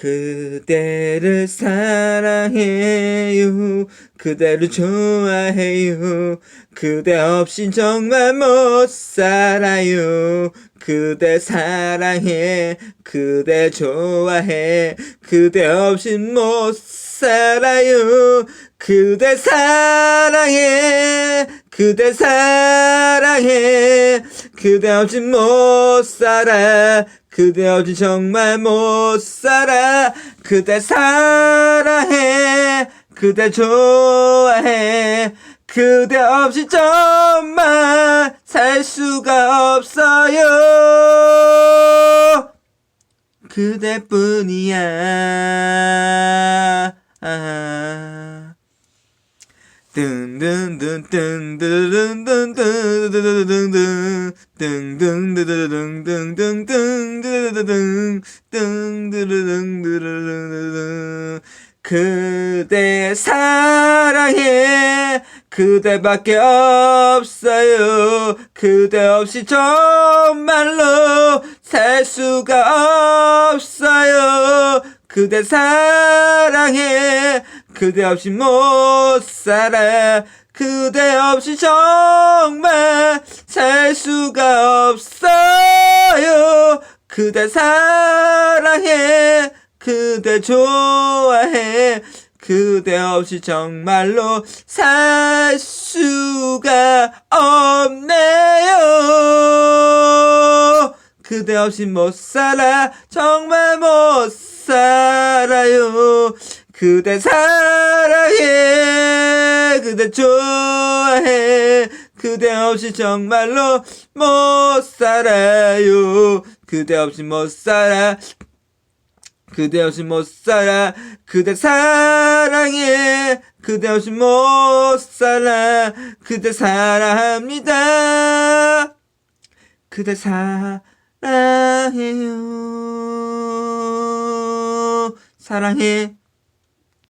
그대를 사랑해요. 그대를 좋아해요. 그대 없인 정말 못 살아요. 그대 사랑해. 그대 좋아해. 그대 없인 못 살아요 그대 사랑해. 그대 사랑해. 그대 없인 못 살아. 그대 없이 정말 못 살아. 그대 사랑해. 그대 좋아해. 그대 없이 정말 살 수가 없어요. 그대뿐이야 아. 그대 사랑해 그대밖에 없어요 그대 없이 정말로 살 수가 없어요 그대 사랑해. 그대 없이 못 살아. 그대 없이 정말 살 수가 없어요. 그대 사랑해. 그대 좋아해. 그대 없이 정말로 살 수가 없네요. 그대 없이 못 살아. 정말 못 살 아요. 그대 사랑해. 그대 좋아해. 그대 없이 정말로 못 살아요. 그대 없이 못 살아. 그대 없이 못 살아 그대 사랑해 그대 없이 못 살아 그대 사랑합니다 그대 사랑해요 사랑해